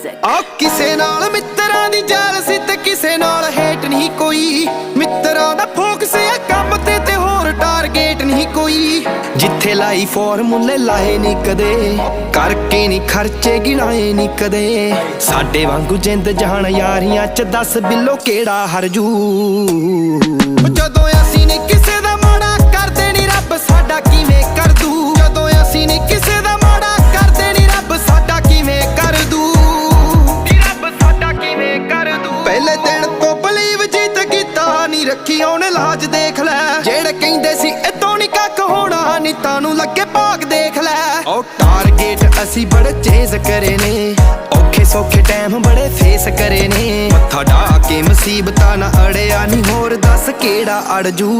music. ਆ ਕਿਸੇ ਨਾਲ ਮਿੱਤਰਾਂ ਦੀ ਜੈਲਸੀ ਤੇ ਕਿਸੇ ਨਾਲ ਹੇਟ ਨਹੀਂ ਕੋਈ। ਮਿੱਤਰਾਂ ਦਾ ਫੋਕਸ ਆ ਕੰਮ ਤੇ ਤੇ ਹੋਰ ਟਾਰਗੇਟ ਨਹੀਂ ਕੋਈ। ਜਿੱਥੇ ਲਾਈ ਫਾਰਮੂਲੇ ਲਾਏ ਨਹੀਂ ਕਦੇ, ਕਰਕੇ ਨਹੀਂ ਖਰਚੇ ਗਿਣਾਏ ਨਹੀਂ ਕਦੇ। ਸਾਡੇ ਵਾਂਗੂ ਜਿੰਦ ਜਹਾਨ ਯਾਰੀਆਂ ਚ ਦੱਸ ਬਿੱਲੋ ਕਿਹੜਾ ਹਰਜੂ। ਪਹਿਲੇ ਦਿਨ ਤੋਂ ਬਲੀਵ ਜੀਤ ਕੀਤਾ ਨਹੀਂ ਰੱਖੀ, ਉਹਨੇ ਲਾਜ ਦੇਖ ਲੈ। ਜਿਹੜੇ ਕਹਿੰਦੇ ਸੀ ਇਤੋਂ ਨਹੀਂ ਕੱਖ ਹੋਣਾ ਨਹੀਂ ਤਾਨੂੰ ਲੱਗੇ ਭਾਗ ਦੇਖ ਲੈ। ਉਹ ਟਾਰਗੇਟ ਅਸੀਂ ਬੜੇ ਚੇਜ਼ ਕਰੇ ਨੇ। ਔਖੇ ਸੌਖੇ ਟਾਈਮ ਬੜੇ ਫੇਸ ਕਰੇ ਨੇ। ਮੱਥਾ ਢਾ ਕੇ ਮੁਸੀਬਤਾਂ ਨਾ ਅੜਿਆ ਨਹੀਂ ਹੋਰ ਦੱਸ ਕਿਹੜਾ ਅੜਜੂ।